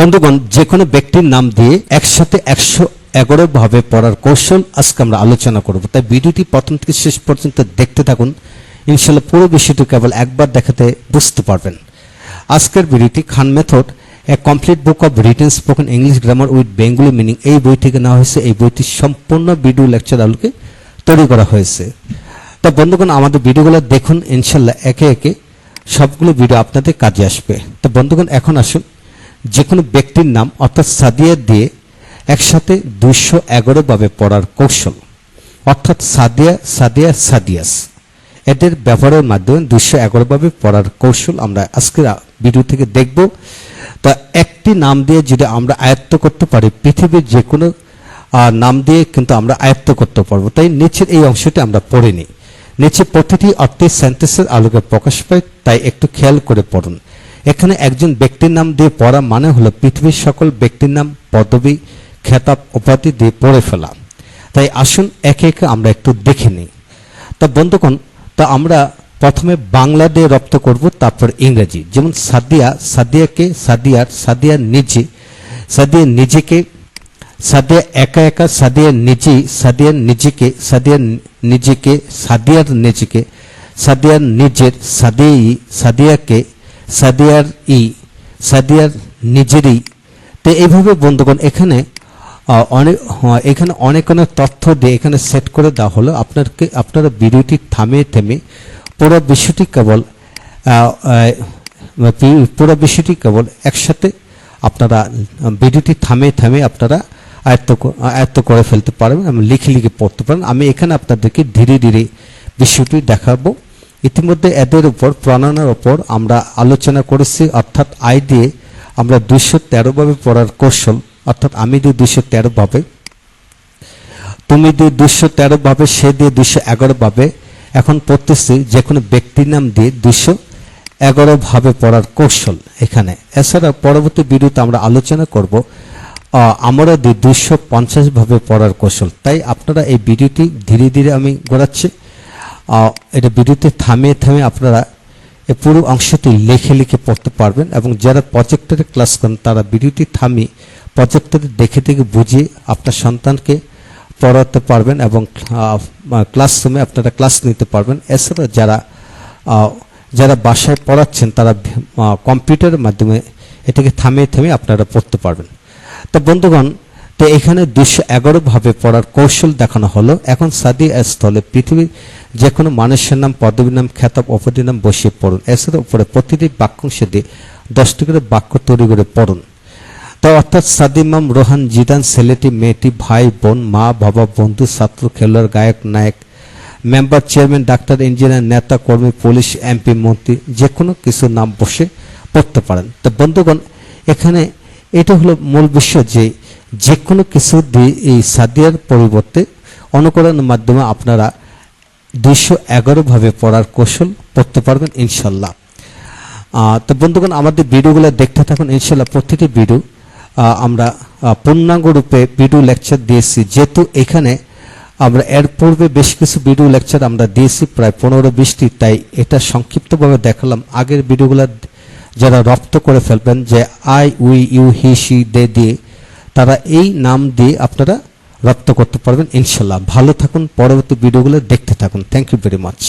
বন্ধুগণ, যে কোনো ব্যক্তির নাম দিয়ে একসাথে একশো এগারো ভাবে পড়ার কৌশল আজকে আমরা আলোচনা করব। তাই ভিডিওটি প্রথম থেকে শেষ পর্যন্ত দেখতে থাকুন। ইনশাল্লাহ পুরো বিষয়টি কেবল একবার দেখাতে বুঝতে পারবেন। আজকের ভিডিওটি Khan method, a complete book of written spoken English grammar with Bengali meaning. এই বই থেকে নেওয়া হয়েছে। এই বইটি সম্পূর্ণ ভিডিও লেকচার আলোকে তৈরি করা হয়েছে। তা বন্ধুগণ, আমাদের ভিডিওগুলো দেখুন। ইনশাল্লাহ একে একে সবগুলো ভিডিও আপনাদের কাজে আসবে। তো বন্ধুগণ, এখন আসুন। যে কোনো ব্যক্তির নাম অর্থাৎ সাদিয়া দিয়ে একসাথে দুইশো এগারো ভাবে পড়ার কৌশল। অর্থাৎ সাদিয়া সাদিয়া, সাদিয়াস। এদের ব্যবহারের মাধ্যমে দুইশো এগারো ভাবে পড়ার কৌশল আমরা আজকের ভিডিও থেকে দেখব। তা একটি নাম দিয়ে যদি আমরা আয়ত্ত করতে পারি, পৃথিবীর যে কোনো নাম দিয়ে কিন্তু আমরা আয়ত্ত করতে পারব। তাই নিচের এই অংশটি আমরা পড়ে নিই। নিচে প্রতিটি অর্থে সেন্টেন্সের আলোকে প্রকাশ পায়, তাই একটু খেয়াল করে পড়ুন। এখানে একজন ব্যক্তির নাম দিয়ে পড়া মানে হলো পৃথিবীর সকল ব্যক্তির নাম, পদবী, খেতাব, উপাধি দিয়ে পড়ে ফেলা। তাই আসুন একে একে আমরা একটু দেখে নিই। তা বন্ধুগণ, তা আমরা প্রথমে বাংলা দিয়ে রপ্ত করব, তারপর ইংরেজি। যেমন সাদিয়া, সাদিয়াকে সাদিয়ার সাদিয়ার নিজে, সাদিয়া নিজেকে, সাদিয়া একা একা সাদিয়ার নিজেই সাদিয়ার নিজেকে সাদিয়ার নিজেকে সাদিয়ার নিজেকে, সাদিয়ার নিজের, সাদিয়াই, সাদিয়াকে সাদিয়ার ই সাদিয়ার নিজেরই। তো এইভাবে বন্ধুগণ এখানে অনেক হ্যাঁ, এখানে অনেক অনেক তথ্য দিয়ে এখানে সেট করে দেওয়া হলো। আপনাকে আপনারা ভিডিওটি থামে থেমে পুরো বিষয়টি কেবল পুরো বিষয়টি কেবল একসাথে আপনারা ভিডিওটি থামে থামে আপনারা আয়ত্ত আয়ত্ত করে ফেলতে পারবেন এবং লিখে লিখে পড়তে পারেন আমি এখানে আপনাদেরকে ধীরে ধীরে বিষয়টি দেখাবো। ইতিমধ্যে এদের উপর প্রণয়নের উপর আমরা আলোচনা করেছি, অর্থাৎ আই দিয়ে আমরা দুইশো তেরো ভাবে পড়ার কৌশল, অর্থাৎ আমি দিয়ে দুইশো তেরো ভাবে, তুমি দিয়ে দুশো তেরো ভাবে, সে দিয়ে দুশো এগারো ভাবে, এখন পড়তেছি যে কোনো ব্যক্তির নাম দিয়ে দুশো এগারো ভাবে পড়ার কৌশল এখানে। এছাড়া পরবর্তী বিরুদ্ধে আমরা আলোচনা করব আমরা দিয়ে দুশো পঞ্চাশ ভাবে পড়ার কৌশল। তাই আপনারা এই ভিডিওটি ধীরে ধীরে আমি গড়াচ্ছি। এটা ভিডিওতে থামিয়ে থামিয়ে আপনারা এই পুরো অংশটি লিখে লিখে পড়তে পারবেন এবং যারা প্রজেক্টরে ক্লাস করেন, তারা ভিডিওটি থামিয়ে প্রজেক্টরে দেখে দেখে বুঝিয়ে আপনার সন্তানকে পড়াতে পারবেন এবং ক্লাসরুমে আপনারা ক্লাস নিতে পারবেন। এছাড়া যারা যারা বাসায় পড়াচ্ছেন, তারা কম্পিউটারের মাধ্যমে এটাকে থামিয়ে থামিয়ে আপনারা পড়তে পারবেন। তো বন্ধুগণ তো এখানে দুশো এগারো ভাবে পড়ার কৌশল দেখানো হলো। এখন সাদি স্থলে পৃথিবীর যে কোনো মানুষের নাম, পদবীর নাম, খেতাব অপদীর নাম বসিয়ে পড়ুন। এছাড়া উপরে প্রতিটি বাক্যাংশ দিয়ে দশটি করে বাক্য তৈরি করে পড়ুন। তো অর্থাৎ সাদিমাম রোহান জিদান, ছেলেটি, মেয়েটি, ভাই, বোন, মা, বাবা, বন্ধু, ছাত্র, খেলোয়াড়, গায়ক, নায়ক, মেম্বার, চেয়ারম্যান, ডাক্তার, ইঞ্জিনিয়ার, নেতা, কর্মী, পুলিশ, এমপি, মন্ত্রী যে কোনো কিছু নাম বসে পড়তে পারেন। তো বন্ধুগণ, এখানে এটা হলো মূল বিষয় যে যে কোনো কিছু দিয়ে এই সাদিয়ার পরিবর্তে অনুকরণের মাধ্যমে আপনারা দুইশো এগারো ভাবে পড়ার কৌশল পড়তে পারবেন, ইনশাল্লাহ। তো বন্ধুগণ, আমাদের ভিডিওগুলো দেখতে থাকুন, ইনশাল্লাহ প্রতিটি ভিডিও আমরা পূর্ণাঙ্গ রূপে ভিডিও লেকচার দিয়েছি। যেহেতু এখানে আমরা এর পূর্বে বেশ কিছু ভিডিও লেকচার আমরা দিয়েছি, প্রায় পনেরো বিশটি, তাই এটা সংক্ষিপ্তভাবে দেখালাম। আগের ভিডিওগুলো যারা রপ্ত করে ফেলবেন যে I, we, you, he she they দিয়ে তারা এই নাম দিয়ে আপনারা রপ্ত করতে পারবেন ইনশাল্লাহ ভালো থাকুন, পরবর্তী ভিডিওগুলো দেখতে থাকুন। Thank you very much